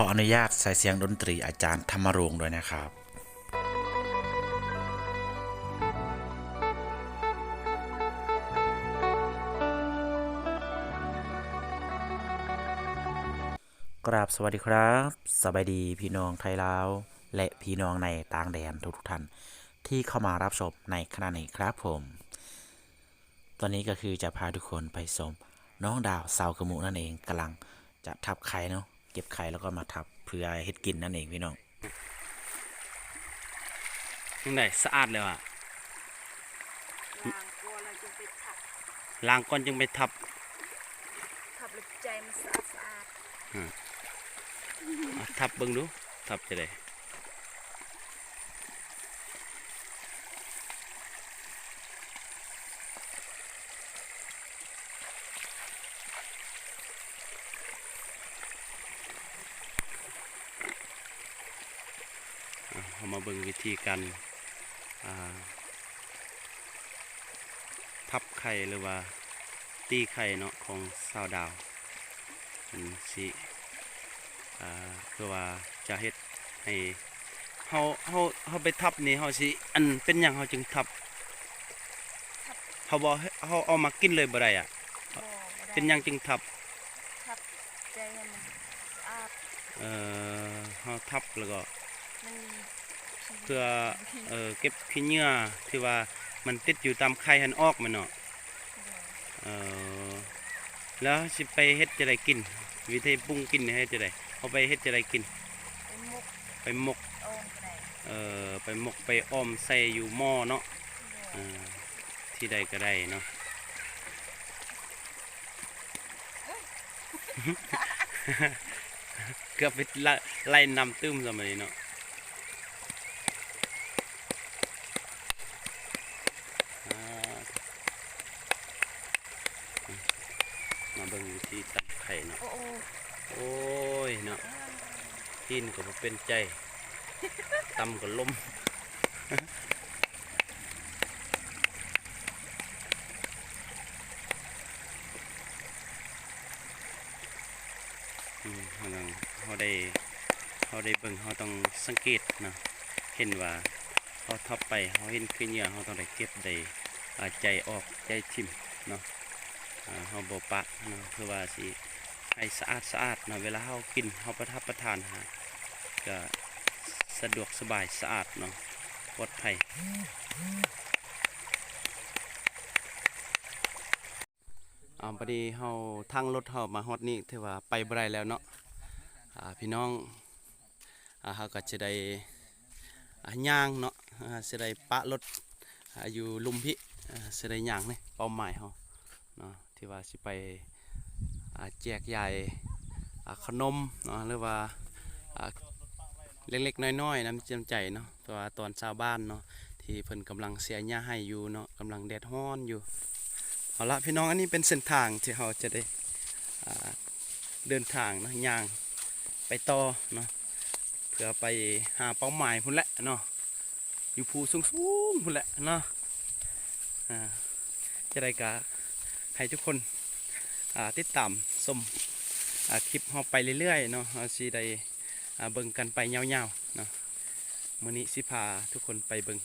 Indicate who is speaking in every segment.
Speaker 1: ออนุญาตใส่เสียงดนตรีอาจารย์ธรรมรงค์ด้วยนะครับกราบสวัสดีครับสบายดีพี่น้องไทยลาว และพี่น้องในต่างแดนทุกๆท่านที่เข้ามารับชมในขณะนี้ครับผม ตอนนี้ก็คือจะพาทุกคนไปชมน้องดาวสาวกระมูนั่นเองกำลังจะทับไข่เนาะ เก็บไข่แล้วก็มาทับเพื่อเฮ็ดกินนั่นเองพี่น้อง
Speaker 2: ยังไงสะอาดเลยอะ
Speaker 3: ล้างกลัวเราจะไปทับ
Speaker 2: ล้างก่อนจึงไปทับ
Speaker 3: ทับแล้วใจมันสะอาดสะอาด
Speaker 2: อะทับเบิ่งดูทับจะได้อะเอา มาเบิ่งวิธีการอ่าทับไข่หรือว่าตีไข่เนาะของสาวดาวเป็นสิอ่าคือว่าจะเฮ็ดให้เฮาเฮาเฮาไปทับนี่เฮาสิอันเป็นหยังเฮาจึงทับเฮาบ่เฮาเอามากินเลยบ่ได้อะ
Speaker 3: บ่บ่ได้
Speaker 2: เป็นหยังจึงทับ
Speaker 3: ทับใจให้มันสะอาด
Speaker 2: เอ่อเฮาทับแล้วก็
Speaker 3: มัน
Speaker 2: เพื่อเออเก็บขี้เหงื่อที่ว่ามันติดอยู่ตามไข่หันออกมันเนาะเออแล้วสิไปเฮ็ดจะได้กิน วิธีปรุงกินให้จะได้เอาไปเฮ็ดจะได้กิน
Speaker 3: ไป
Speaker 2: หมก
Speaker 3: ได้
Speaker 2: เออไปหมกไปอ้อมใส่อยู่หม้อเนาะ
Speaker 3: บ่
Speaker 2: อ่าที่ใดก็ได้เนาะเกือบไปไล่นำตื้มสมัยนี้เนาะอ่ามาเบิ่งวิธีตัดไข่เนาะ
Speaker 3: โอ้โอ้
Speaker 2: โอ้ยเนาะ กินก็บ่เป็นใจตำก็ล้มอืมเขาต้องเขาได้เขาได้เบิ่งเขาต้องสังเกตเนาะเห็นว่าเขาทับไปเขาเห็นคือเหยื่อเขาต้องได้เก็บได้อ่าใจออกใจทิ่มเนาะอ่าเขาบปะเนาะคือว่าสิให้สะอาดสะอาดเนาะเวลาเขากินเขาประทับประทานหา ก็สะดวกสบายสะอาดเนาะปลอดภัยอ่าพอดีเฮาทางรถเฮามาฮอดนี่ถือว่าไปบ่ได้แล้วเนาะอ่าพี่น้องอ่าเฮาก็จะได้อ่าย่างเนาะอ่าสิได้ปะรถอ่าอยู่ลุมพิอ่าสิได้ย่างนี่เป้าหมายเฮาเนาะที่ว่าสิไปอ่าแจกใหญ่อ่าขนมเนาะหรือว่าอ่า เล็กๆ น้อยๆน้ำจำใจเนาะเพราะว่าตอนชาวบ้านเนาะที่เพิ่นกำลังเสียหญ้าให้อยู่เนาะกำลังแดดร้อนอยู่เอาละพี่น้องอันนี้เป็นเส้นทางที่เราจะได้เดินทางเนาะย่างไปต่อเนาะเพื่อไปหาเป้าหมายพุ่นแหละเนาะอยู่ภูสูงสูงๆพุ่นแหละเนาะจะได้กะให้ทุกคนติดตามชมคลิปเราไปเรื่อยๆเนาะเราสิได้ เบิ่งกันไปยาวๆเนาะมื้อนี้สิพาทุกคนไปเบิ่ง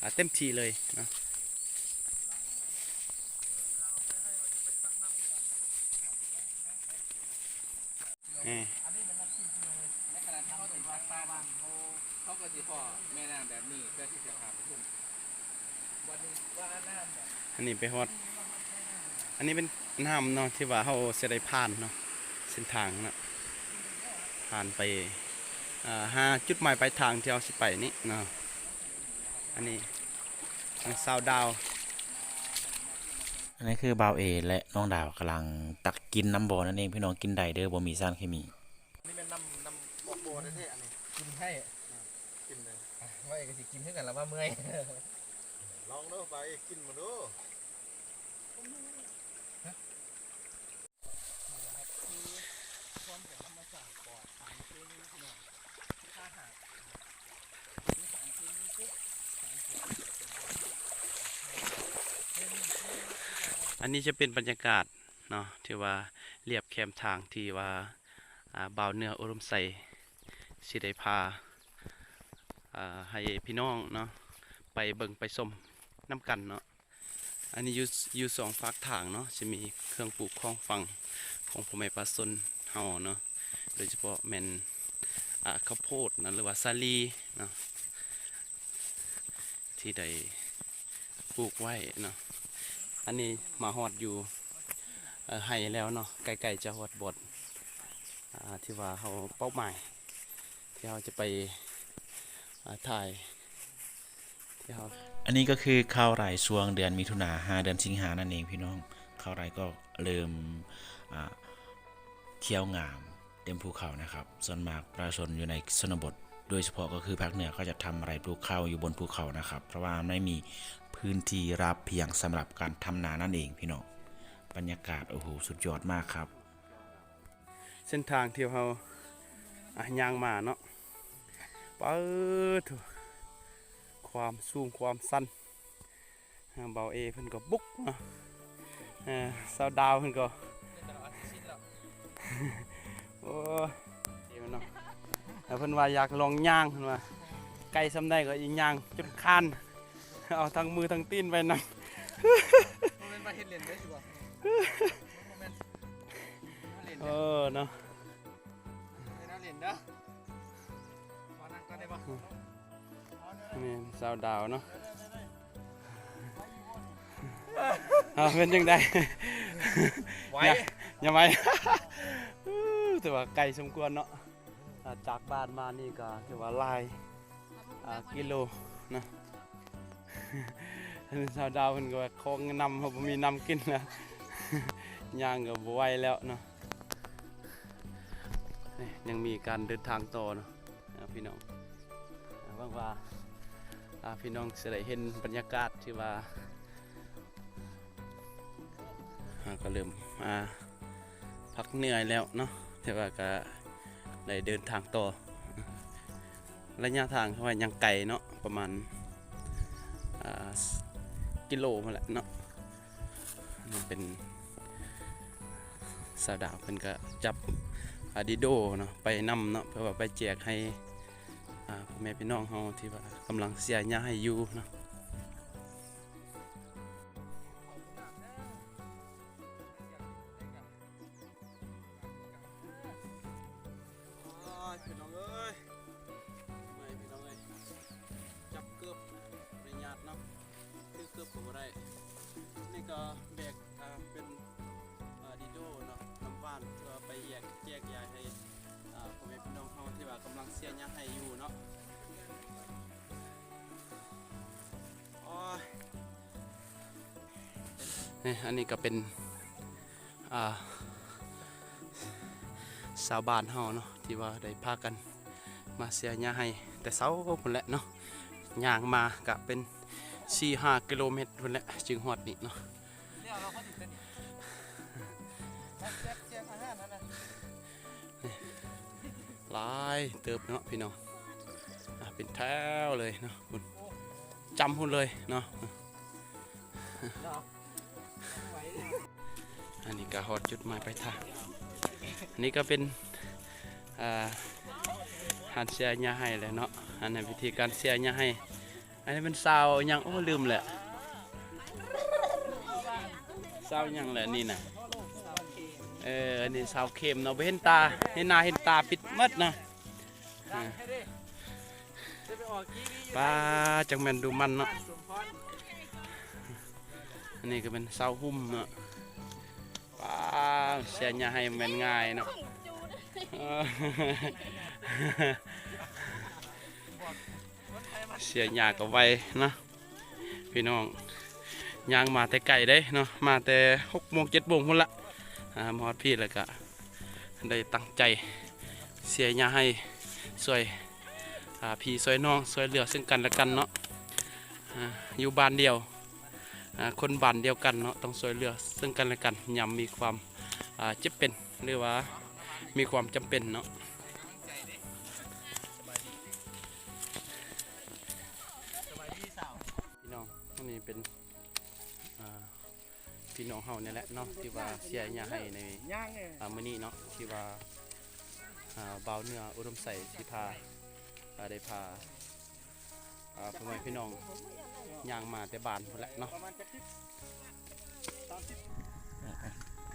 Speaker 2: อ่าเต็มที่เลยเนาะเอ้ย
Speaker 4: เขาก็สิพ่อแม่น้ำแบบนี้เพื่อที่จะผ่านทุ่งวันนี้ว่าน้ำแบบ
Speaker 2: อันนี้ไปฮอด อันนี้เป็นน้ำเนาะที่ว่าเขาจะได้ผ่านเนาะเส้นทางเนาะ ผ่านไปอ่าห้าจุดหมายปลายทางที่เราสิไปนี่เนาะอันนี้ทางซาวดาว
Speaker 1: อันนี้คือบ่าวเอและน้องดาวกำลังตักกินน้ำบ่อนั่นเองพี่น้องกินได้เด้อบ่มีสารเคมี
Speaker 4: นี่เป็นน้ำน้ำบอกโบนแท้ๆอันนี้กินให้กินเลยว่าเอกสิกินให้กันแล้วว่าเมื่อยลองดูไปกินมาดูความเป็นธรรมชาติปลอดสารเคมีพี่น้องถ้าหากมีสารเคมีปุ๊บสารเสีย
Speaker 2: อันนี้จะเป็นบรรยากาศเนาะที่ว่าเรียบแคมทางที่ว่าบ่าวเนื้ออุดมใสสิได้พาให้พี่น้องเนาะไปเบิงไปชมน้ำกันเนาะอันนี้อยู่อยู่สองฝากทางเนาะจะมีเครื่องปลูกของฝั่งของพ่อแม่ปลาสนเฮาเนาะโดยเฉพาะแมนอ่าข้าวโพดนะหรือว่าสาลีเนาะที่ได้ปลูกไว้เนาะ อันนี้มาฮอดอยู่เอ่อให้แล้วเนาะใกล้ๆจะฮอดบทอ่าที่ว่าเขาเป้าหมาย ที่เขาจะไปถ่ายที่เขา
Speaker 1: อันนี้ก็คือข้าวไร่ช่วงเดือนมิถุนาห้าเดือนสิงหานั่นเองพี่น้องข้าวไร่ก็เริ่มอ่าเที่ยวงามเต็มภูเขานะครับส่วนมากประชาชนอยู่ในชนบทโดยเฉพาะก็คือภาคเหนือก็จะทำอะไรปลูกข้าวอยู่บนภูเขานะครับ เพราะว่าไม่มี พื้นที่ราบเพียงสำหรับการทำนานั่นเองพี่น้องบรรยากาศโอ้โหสุดยอดมากครับ
Speaker 2: เส้นทางที่เขาอะยางมาเนาะเปิดโถ่ความสูงความสั้นอ่าเบาเอเพิ่นก็บุกเนาะเออสาวดาวเพิ่นก็ โอ้ยเดี๋ยวเนาะแล้วเพิ่นว่าอยากลองย่างเพิ่นว่าไกลซำได้ก็อีย่างจนคาน เอาทั้งมือทั้งตีนไปนำ
Speaker 4: มันเป็นมาเฮ็ดเล่นได้สิบ่มันเป็นมาเล่น
Speaker 2: เอ
Speaker 4: เด้อ
Speaker 2: อเนาะ
Speaker 4: มาเล่นเด้อขอนั่งก่อนได้บ่
Speaker 2: นี่สาวดาวเนาะอ่าเป็นยังไง
Speaker 4: ไหว
Speaker 2: ยังไงถือว่าไกลสมควรเนาะอ่าจากบ้านมานี่ก็ถือว่าหลายอ่ากิโลนะ สาวดาวเพิ่นก็ว่าคงนำเขาบ่มีนำกินแล้วย่างก็บ่ไหวแล้วเนาะยังมีการเดินทางต่อเนาะพี่น้องอ่างว่าพี่น้องจะได้เห็นบรรยากาศที่ว่าก็เริ่มมาพักเหนื่อยแล้วเนาะแต่ว่าก็ได้เดินทางต่อระยะทางเขาว่ายังไกลเนาะประมาณ กิโลมาแหละเนาะอันนี่เป็นสาวดาวเพิ่นก็จับอาดิโดเนาะไปนำเนาะเพื่อว่าไปแจกให้พ่อแม่พี่น้องเฮาที่ว่ากำลังเสียหญ้าให้อยู่เนาะ อันนี้ก็เป็นอ่าชาวบ้านเฮาเนาะที่ว่าได้พากันมาเสียหญ้าให้ แต่เช้าพุ่นแหละเนาะย่างมากะเป็น4-5กิโลเมตรพุ่นแหละจึงฮอดนี่เนาะลายเติบเนาะพี่น้องเป็นแถวเลยเนาะพุ่นจำพุ่นเลยเนาะ อันนี้ก็ฮอดจุดหมายปลายทางอันนี้ก็เป็นอ่าหานเสียญาให้แหละเนาะอันนี้วิธีการเสียญาให้ อันนี้เป็นซาวยังโอ้ลืมแหละซาวยังแหละนี่นะเอออันนี้ซาวเข็มเนาะเห็นตาเห็นหน้าเห็นตาปิดมัดิ
Speaker 4: จะไปออกกีวีอยู่
Speaker 2: ป้าจังแมนดูมันเนาะ อันนี้ก็เป็นซาหุ่มเนาะป้าเสียหญ้าให้แม่นง่ายเนาะเสียหญ้าก็ไวเนาะพี่น้องยางมาแต่ไก่ได้เนาะมาแต่หกโมงเจ็ดโมงพุ่นละมอดพี่แล้วก็ได้ตั้งใจเสียหญ้าให้สวยพี่สวยน้องสวยเหลือซึ่งกันและกันเนาะอยู่บ้านเดียว คนบ้านเดียวกันเนาะต้องสวยเหลือ ซึ่งกันและกันยามมีความอ่าเจ็บเป็นหรือว่ามีความจำเป็นเนาะพี่น้องนนี้เป็นพี่น้องเฮาเนี่ยแหละเนาะที่ว่าเสียหญ้าให้ในมื้อนี้เนาะที่ว่าเบาเนื้ออุดมใส่ที่พาได้พา พ่อแม่พี่น้องย่างมาแต่บ้านพุ่นแหละเนาะ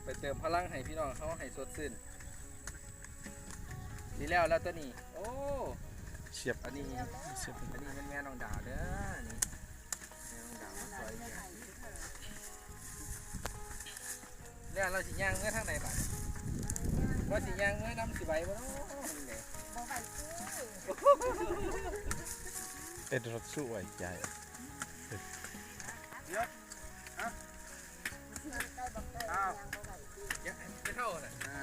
Speaker 4: ไปเติมพลังให้พี่น้องเขาให้สดชื่นดีแล้วแล้วตัวนี้โอ้
Speaker 1: เสียบ
Speaker 4: อันนี้
Speaker 1: เสียบ
Speaker 4: อันนี้เป็นแม่น้องดาวเด้อนี่แม่น้องดาวมาซอยเนี่ยแล้วเราสิย่างเมื่อทางไหนบ้างว่าสิย่างเมื่อน้ำสิใบบ่เนาะนี่แหละ
Speaker 1: เป็นรถสู้ไว้ใหญ่
Speaker 4: อ้าวยังไม่เท่าน่ะ
Speaker 2: อ่า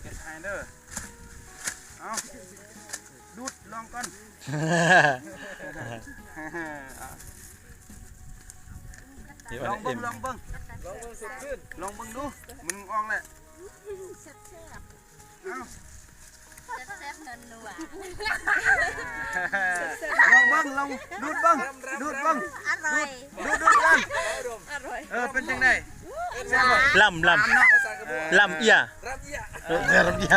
Speaker 2: เก็บไฮเดอร์เอาดูดลองก่อน
Speaker 1: เดี๋ยว
Speaker 2: ล
Speaker 1: อั
Speaker 2: อนง
Speaker 1: นี้
Speaker 2: เบิ้
Speaker 1: เอ็
Speaker 2: ง
Speaker 1: ม
Speaker 2: ลองเบิ้ง
Speaker 4: ลองเบิ่งสดชื่น
Speaker 2: ลองเบิ้งดูมึงออกแหละเอา
Speaker 3: แซ่บๆนัว
Speaker 2: ลองเบิ้งลองดูดเบิ้งดูดเบิ้ง
Speaker 3: ๆอร่อย
Speaker 2: ดูดดูดกัน
Speaker 3: อร่อย
Speaker 2: เออเป็นจังได
Speaker 3: หวาน
Speaker 1: ลำล
Speaker 2: ตามเนาะ
Speaker 4: ภาษากระบอกำ
Speaker 1: ลำเอีย
Speaker 4: รับเอีย
Speaker 1: เออลำเอีย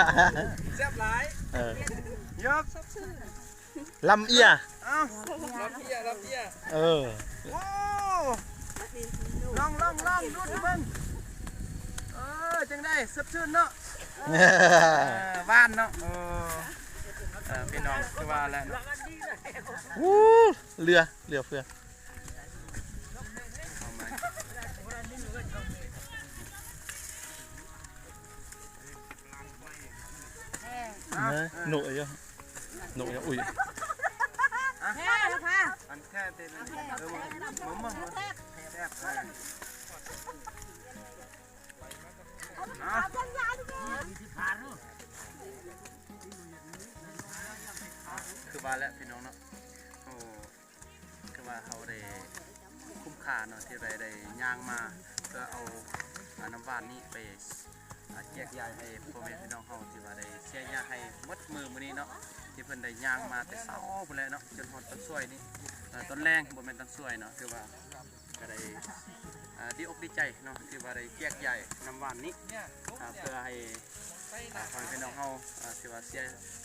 Speaker 4: แซ่บหลาย
Speaker 1: เออย
Speaker 2: ก
Speaker 1: ลำเอีย
Speaker 2: เอา
Speaker 4: รับเอียรับเอีย
Speaker 1: เออ
Speaker 2: โอ้ลองลองลองดูดเบิ้งเออจังไดสดชื่นเนาะเออ บ้านเนาะเออเออพี่น้องคือว่าแล้วเนาะ
Speaker 1: วู้เรือเรือเฟือ
Speaker 2: เอามา
Speaker 1: เออหนุ่ยเยอะหนุ่ยเยอะอุ้ย
Speaker 3: แม่ละค่ะ
Speaker 2: อันแค่เต็มเออมึงมึงมึงแซ่บ คือว่าแล้วพี่น้องเนาะโอ้คือว่าเขาได้คุ้มค่าเนาะที่ได้ได้ย่างมาเพื่อเอาน้ำหวานนี้ไปแจกจ่ายให้พ่อแม่พี่น้องเขาที่ว่าได้เสียยาให้หมดมือมือนี้เนาะที่เพิ่นได้ย่างมาแต่เช้าพุ่นแหละเนาะจนฮอดต้นสวยนี่ต้นแรงบ่แม่นต้นสวยเนาะคือว่าก็ได้ ดีอกดีใจเนาะที่ว่าได้แจกจ่ายน้ำหวานนี้
Speaker 4: เนี่ย
Speaker 2: อ่าเพื่อให้อ่าพ่อแม่พี่น้องเฮาอ่าที่ว่าเสีย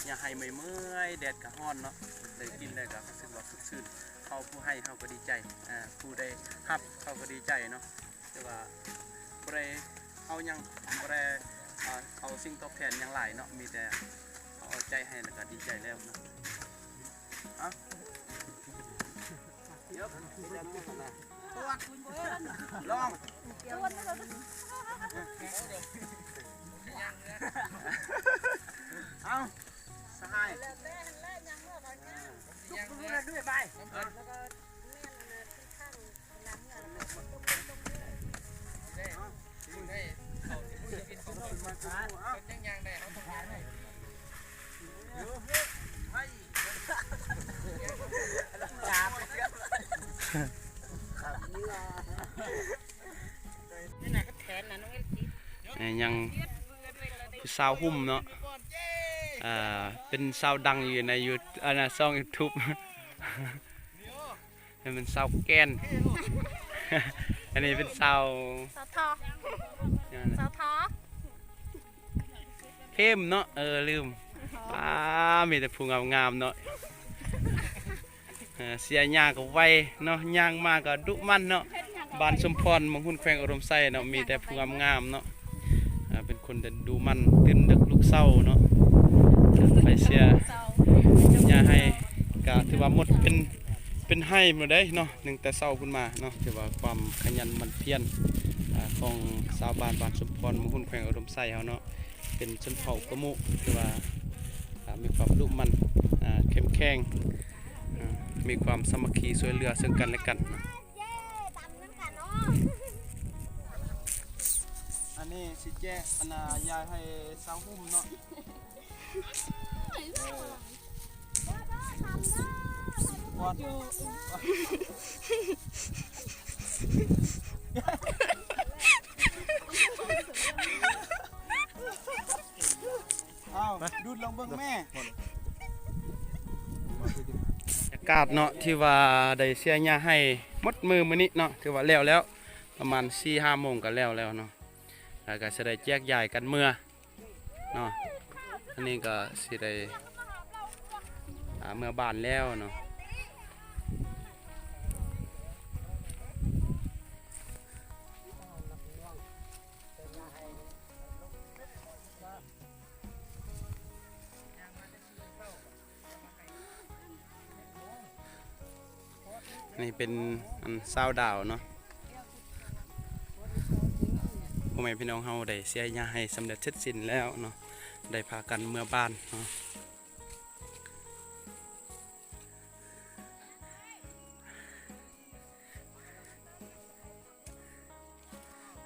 Speaker 2: ยาให้เมื่อยๆแดดก็ร้อนเนาะได้กินได้ก็รู้สึกว่าสดชื่นเขาผู้ให้เขาก็ดีใจอ่าผู้ได้รับเขาก็ดีใจเนาะแต่ว่าบ่ได้เอาหยังบ่ได้อ่าเอาสิ่งตอบแทนหยังหลายเนาะมีแต่เอาใจให้แล้วก็ดีใจแล้วเนาะเอะเดี๋ยว ลองเอาสหาย
Speaker 4: ย่างเมื่อด้วยไปได้ได้เขาที่ผู้จะกินของเขา
Speaker 2: ยังผู้สาวหุ่มเนาะอ่าเป็นสาวดังอยู่ในยูอันน่ะช่อง YouTube นี่เป็นสาวแกนอันนี้เป็นสาว
Speaker 3: สาวทอ
Speaker 2: อย่างนั้น
Speaker 3: สา
Speaker 2: น่ะ
Speaker 3: วทอ
Speaker 2: เข้มเนาะเออลืมป้ามีแต่ผู้งามๆเนาะเออเสียยาก็ไวเนาะย่างมาก็ดุมันเนาะ บ้านสมพรมองหุ่นแขวงอุดมณ์ไส้เนาะมีแต่ผู้งามๆเนาะเป็นคนแต่ดูมันตื่นดึกลูกเศร้าเนาะไปเสีย
Speaker 3: ยา
Speaker 2: ให้ก็ถือว่าหมดเป็นเป็นให้หมดได้เนาะหนึ่งแต่เศร้าขึ้นมาเนาะถือว่าความขยันมันเพียรของชาวบ้านบ้านสมพรมองหุ่นแขวงอุดมไส้เฮาเนาะเป็นชนเผ่ากระมุคือว่ามีความดุมันอ่าเข้มแข็งมีความสมัคคีช่วยเหลือซึ่งกันและกัน นนี้สิแจ้อันน่ะยายให้สาวหุ่มเนาะวอดอ้าวดูดลองเบิ่งแม่อากาศเนาะที่ว่าได้เสียหญ้าให้หมดมือมื้อนี้เนาะถือว่าแล้วแล้วประมาณ4-5โมงก็แล้วแล้วเนาะ แล้วก็จะได้แจกย้ายกันเมื่อเนาะอันนี้ก็สิได้เมื่อบานแล้วเนาะนี่เป็นอันซาดาวเนาะ พ่อแม่พี่น้องเฮาได้เสียยาให้สำเร็จเสร็จสิ้นแล้วเนาะได้พากันเมื่อบ้านเนาะ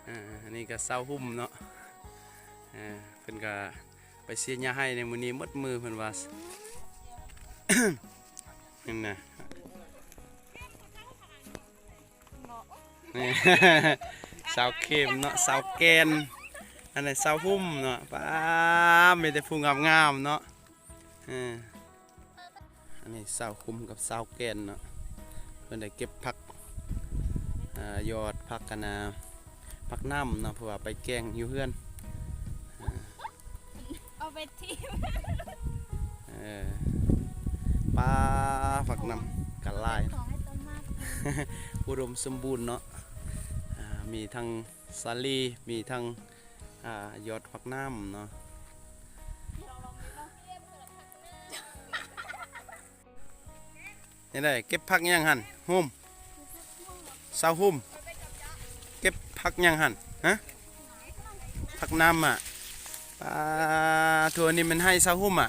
Speaker 2: อ่าอันนี้ก็เศร้าหุ่มเนาะอ่าเพิ่นก็ไปเสียยาให้ในมื้อนี้หมดมือเพิ่นว่านั่นน่ะนี่ สาวเข้มเนาะสาวแกนอันนี้สาวหุ่มเนาะป้ามีแต่ผู้งามๆเนาะเอออันนี้สาวคุ้มกับสาวแกนเนาะเพิ่นได้เก็บผักอ่ายอดผักกันนาผักน้ำเนาะเพราะว่าไปแกงอยู่เฮือน
Speaker 3: เอาไปทิ้ง
Speaker 2: เออปลาผักน้ำกันลาย
Speaker 3: ของให้ต้นมาก
Speaker 2: อุดมสมบูรณ์เนาะอ่า มีทั้งสาลีมีทั้งอายอดผักน้ำเนาะนี่ได้เก็บผักยังหันหุ่มเสาหุ่มเก็บผักยังหันฮะผักน้ำอะปลาทัวนี่มันให้เสาหุ่มอะ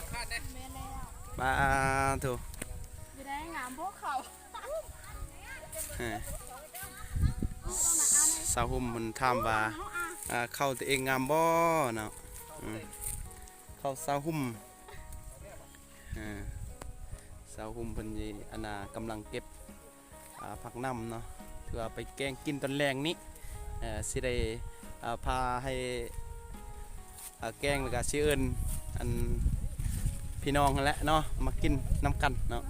Speaker 3: แม่แล้ว
Speaker 2: ปลาทัว
Speaker 3: จะได้งามพวกเขา
Speaker 2: เออเสาหุ่มมันถามว่าเข้าตัวเองงามบ่เนาะเข้าสาหุ่มสาหุ่มเพิ่นยีอันน่ะกำลังเก็บผักน้ำเนาะเพื่อไปแกงกินตอนแรงนี้เสิได้พาให้แกงแล้วก็สิเอิ้นอันพี่น้องนั่นแหละเนาะมากินน้ำกันเนาะ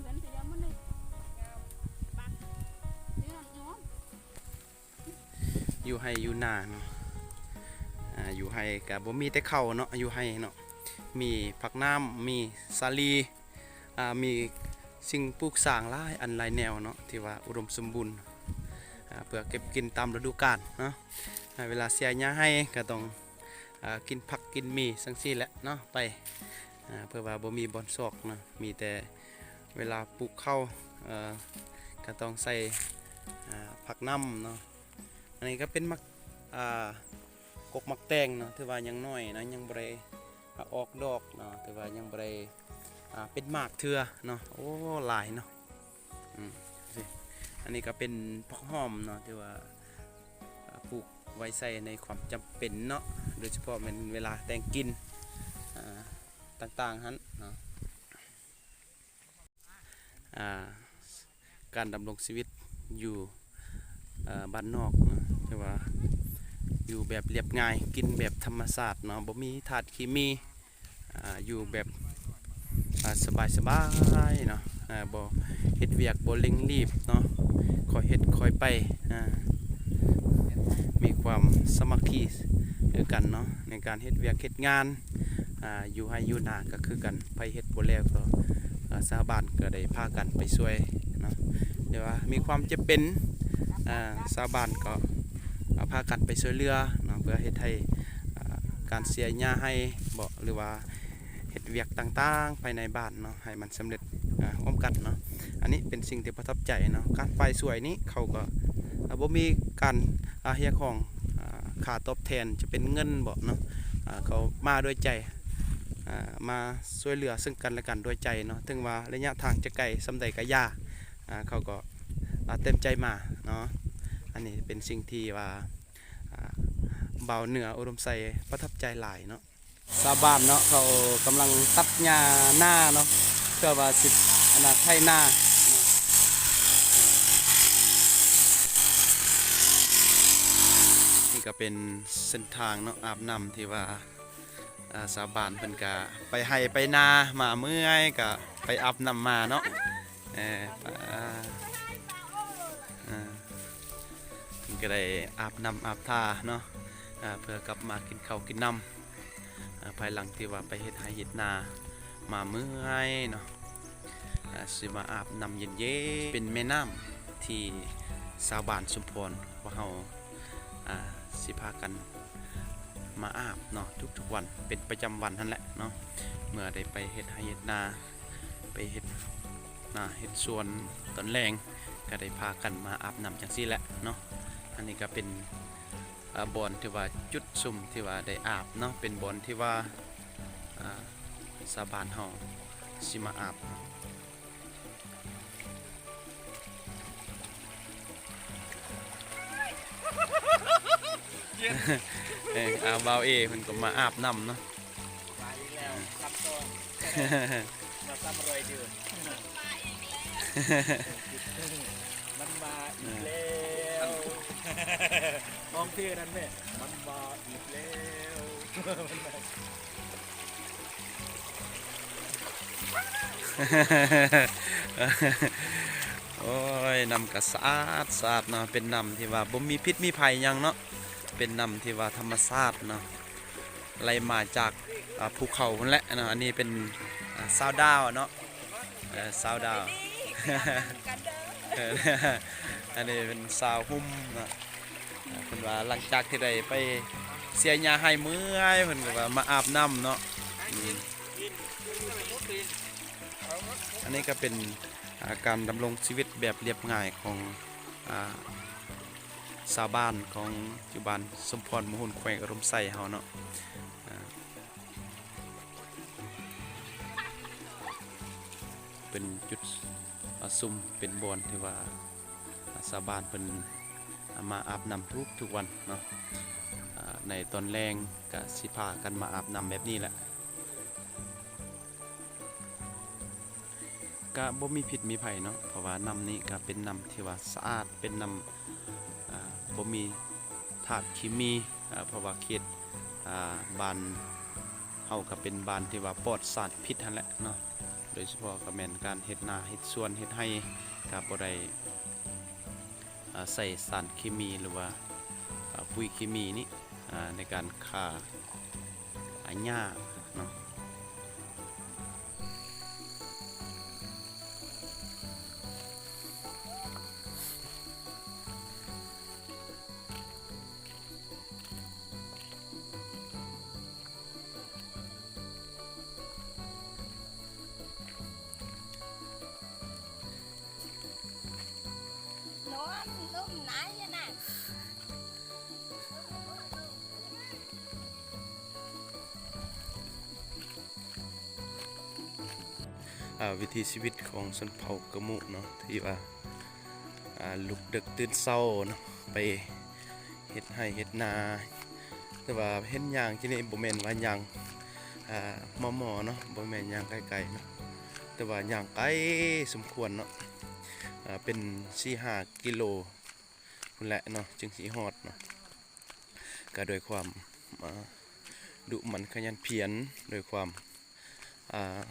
Speaker 3: อ
Speaker 2: ยู่ให้อยู่นาเนาะอ่าอยู่ให้กับบ่มีแต่เข้าเนาะอยู่ให้เนาะมีผักน้ำมีสาลีอ่ามีสิ่งปลูกสร้างหลายอันหลายแนวเนาะที่ว่าอุดมสมบูรณ์อ่าเพื่อเก็บกินตามฤดูกาลเนาะเวลาเสียหญ้าให้ก็ต้องอ่ากินผักกินมีจังซี่แหละเนาะไปอ่าเพื่อว่าบ่มีบอนซอกเนาะมีแต่เวลาปลูกข้าวเอ่อก็ต้องใส่อ่าผักน้ำเนาะ อันนี้ก็เป็นมักอ่ากกมักแตงเนาะถือว่ายังน้อยนะยังบ่ได้อ่าอกดอกเนาะถือว่ายังบ่ได้อ่าเป็นหมากเทือเนาะโอ้หลายเนาะอืมสิอันนี้ก็เป็นผักหอมเนาะที่ว่าปลูกไว้ใส่ในความจำเป็นเนาะโดยเฉพาะเป็นเวลาแต่งกินอ่าต่างๆฮั้นเนาะอ่าการดำรงชีวิตอยู่ บ้านนอกเนะแต่ว่าอยู่แบบเรียบง่ายกินแบบธรรมชาสติเนาะบ่มีธาตุเคมีอยู่แบบอ่ายสบายเนาะอ่าบ่เฮ็ดเวียกบ่เร่งรีบเนาะคอยเฮ็ดคอยไปอ่ามีความสมัคคีคือกันเนาะในการเฮ็ดเวียกเฮ็ดงานอ่าอยู่ให้อยู่นาก็คือกันไปเฮ็ดบ่แล้วก็อ่าชาวบ้านก็ได้พากันไปช่วยเนาะเดี๋ยวว่ามีความจะเป็น ชาวบ้านก็เอาพากันไปช่วยเหลือเนาะเพื่อเฮ็ดให้การเสียหญ้าให้บ่หรือว่าเฮ็ดเวียกต่างๆภายในบ้านเนาะให้มันสำเร็จอ่าร่วมกันเนาะอันนี้เป็นสิ่งที่ประทับใจเนาะการไปสวยนี้เขาก็อ่าบ่มีการอาเฮียของอ่าค่าตอบแทนจะเป็นเงินบ่เนาะเขามาด้วยใจมาช่วยเหลือซึ่งกันและกันด้วยใจเนาะถึงว่าระยะทางจะไกลสำใดก็ยาเขาก็ เต็มใจมาเนาะอันนี้เป็นสิ่งที่ว่าเบาเหนืออุดมใส่ประทับใจหลายเนาะชาวบ้านเนาะเขากำลังตัดหญ้าหน้าเนาะเพื่อว่าสิอนาไทยหน้านี่ก็เป็นเส้นทางเนาะอาบน้ำที่ว่าอ่าวบ้านเพิ่นก็ไปให้ไปนามาเมื่อยก็ไปอาบน้ำมาเนาะเอออ่อ ก็ได้อาบน้ำอาบท่าเนาะเพื่อกลับมากินข้าวกินน้ำภายหลังที่ว่าไปเฮ็ดไร่เฮ็ดนามาเมื่อยเนาะอ่าสิมาอาบน้ำเย็นๆเป็นแม่น้ำที่ชาวบ้านชุมพรว่าเฮาสิพากันมาอาบเนาะทุกๆวันเป็นประจำวันนั่นแหละเนาะเมื่อได้ไปเฮ็ดไร่เฮ็ดนาไปเฮ็ดนาเฮ็ดสวนตอนแรงก็ได้พากันมาอาบน้ำจังซี่แหละเนาะ อันนี้ก็เป็นอ่าบอนที่ว่าจุดซุ่มที่ว่าได้อาบเนาะเป็นบอนที่ว่าอ่าชาวบ้านเฮาสิมาอาบเอออาบาวเอเพิ่นก็มาอาบน้ำเนาะ
Speaker 4: มาอีกแล้วซับซ้อนมาซ้ำรอยเดือนมันมาอีกแล้ว มองที่นั่นแม่มันมาอีกแล้ว
Speaker 2: โอ้ยน้ำก็สะอาดสะอาดเนาะเป็นน้ำที่ว่าบ่มีพิษมีภัยหยังเนาะเป็นน้ำที่ว่าธรรมชาติเนาะไหลมาจากอ่าภูเขานั่นแหละเนาะอันนี้เป็นอ่าซาวดาวเนาะเออซาวดาว
Speaker 3: กันเด้อ
Speaker 2: เอออันนี้เป็นสาวหุ่มเนาะอ่าเพิ่น ว่าหลังจากที่ได้ไปเสียยาให้เมื่อยเพิ่นก็ว่ามาอาบน้ำเนาะอันนี้ก็เป็นาการดำรงชีวิตแบบเรียบง่ายของอาชาวบ้านของอยู่บ้านสมพรมหุนแขวงอารมณ์ไส้เฮาเนาะเป็นจุดอซุ่มเป็นบอนที่ว่าชาวบ้านเป็น มาอาบน้ำทุกทุกวันเนาะในตอนแรงก็สิพากันมาอาบน้ำแบบนี้แหละก็บ่มีผิดมีภัยเนาะเพราะว่าน้ำนี้ก็เป็นน้ำที่ว่าสะอาดเป็นน้ำบ่มีธาตุเคมีอ่าเพราะว่าเขตบานเฮาก็เป็นบานที่ว่าปลอดสารพิษนั่นแหละเนาะโดยเฉพาะก็แม่นการเฮ็ดนาเฮ็ดสวนเฮ็ดให้ก็บ่ได้ ใส่สารเคมีหรือว่าปุ๋ยเคมีนี่ในการฆ่าอาหญ้า วิถีชีวิตของชนเผ่ากะมุเนาะที่ว่าลุกดึกตื่นเช้าเนาะไปเฮ็ดให้เฮ็ดนาแต่ว่าเฮ็ดยางที่นี่บ่แม่นว่ายางอ่าหมอเนาะบ่แม่นยางไกลๆเนาะแต่ว่ายางไกลสมควรเนาะเป็น4-5กิโลพุ่นแหละเนาะจึงสิฮอดเนาะก็โดวยความดุมันขยันเพียรโดวยความอ่า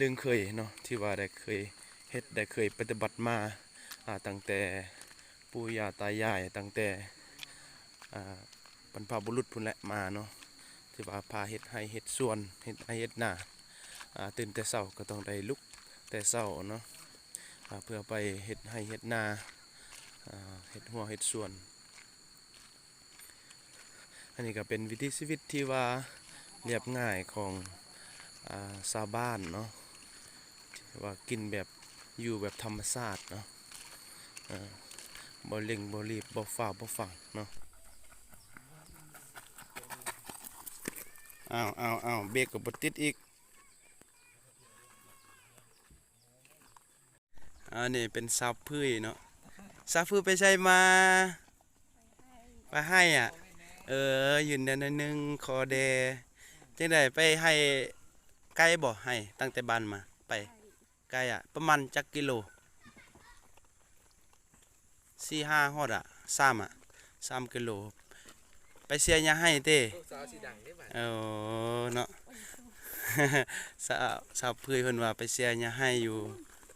Speaker 2: เรื่องเคยเนาะที่ว่าได้เคยเฮ็ดได้เคยปฏิบัติมาอ่าตั้งแต่ปู่ย่าตายายตั้งแต่อ่าบรรพบุรุษพุ่นแหละมาเนาะที่ว่าพาเฮ็ดให้เฮ็ดส่วนเฮ็ดให้เฮ็ดนาอ่าตื่นแต่เช้าก็ต้องได้ลุกแต่เช้าเนาะอ่าเพื่อไปเฮ็ดให้เฮ็ดนาอ่าเฮ็ดหัวเฮ็ดส่วน อันนี้ก็เป็นวิถีชีวิตที่ว่าเรียบง่ายของอ่าชาวบ้านเนาะ ว่ากินแบบอยู่แบบธรรมชาติเนาะบ่เร่งบ่รีบบ่ฟ้าบ่ฝังเนาะอ้าวอ้าวอ้าวเบรกก็บ่ติดอีกอันนี้เป็นซาวพื้ยเนาะซาวพื้ยไปใช้มาไปให้อะ เออยืนเดนนึงคอแดจังไดไปให้ไกล้บ่ให้ตั้งแต่บ้านมา ไปไกลอะ ประมาณจักกิโลสี่ห้าฮอดอะสามอะสามกิโล ไปเสียยาให้เต้
Speaker 4: สาวสีดังได้ไหม
Speaker 2: เออเนาะสาวสาวเพื่อนเพิ่นว่าไปเสียยาให้อยู่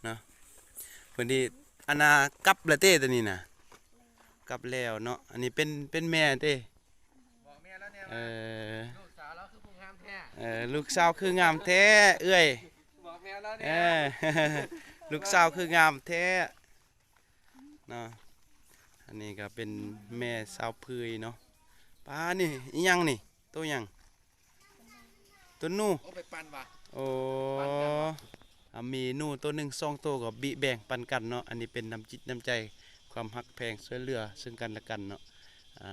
Speaker 2: เนาะเพิ่นที่อันน่ะกลับแล้วเต้ตัวนี้น่ะกลับแล้วเนาะอันนี้เป็นเป็นแม่เต้
Speaker 4: บอกแม่แล้วเนี่ย
Speaker 2: เออ
Speaker 4: ลูกสาวแล้วคือเนี่ย
Speaker 2: เออลูกสาวคืองามแท้เอ้ย
Speaker 4: บอกแม วแล้ว
Speaker 2: เอ
Speaker 4: เนี่ย
Speaker 2: อลูกสาวคืองามแท้เนาะอันนี้ก็เป็นแม่สาวพืยเนาะป้านี่อีหยังนี่ตัวหยังตัวหนู
Speaker 4: โอ้ไปปั่นว่ะ
Speaker 2: โอ้อะมีหนูตัวหนึ่งสองตัวก็บิแบ่งปันกันเนาะ อันนี้เป็นน้ำจิตน้ำใจความฮักแพงช่วยเหลือซึ่งกันและกันเนาะอ่า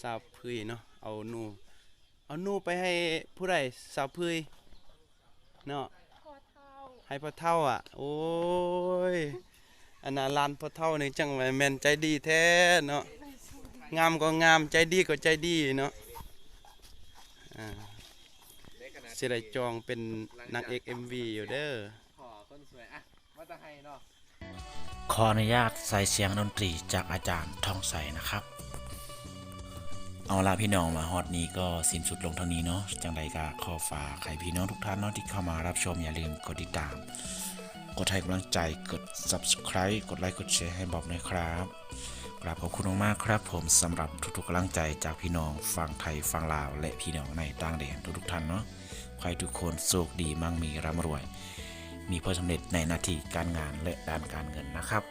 Speaker 2: สาวพืยเนาะ เอาหนู เอาหนูไปให้ผู้ใดสาวพืย เนาะ
Speaker 3: พ่อเฒ่า
Speaker 2: ให้พ่อเท่าอะ โอ้ยอันน่ะลานพ่อเท่านี่จังว่าแม่นใจดีแท้เนาะงามก็งามใจดีก็ใจดีเนาะอ่า
Speaker 4: เด็กขนาด
Speaker 2: สิได้จองเป็นนางเอก MV อยู่เด้อ
Speaker 4: ขอคนสวยอะมาตะไห้เนาะ
Speaker 1: ขออนุญาตใส่เสียงดนตรีจากอาจารย์ทองใสนะครับ เอาละพี่น้องมาฮอตนี้ก็สิ้นสุดลงเท่านี้เนาะจังใดก็ขอฝากใครพี่น้องทุกท่านเนาะที่เข้ามารับชมอย่าลืมกดติดตาม กดให้กำลังใจกด subscribe กดไลค์กดแชร์ให้บอกหน่อยครับกราบขอบคุณมากๆครับ ผมสำหรับทุกๆกำลังใจจากพี่น้องฝั่งไทยฝั่งลาว และพี่น้องในต่างแดนทุกๆท่านเนาะให้ทุกคนโชคดีมั่งมีร่ำรวย มีผลสำเร็จในหน้าที่การงานและด้านการเงินนะครับ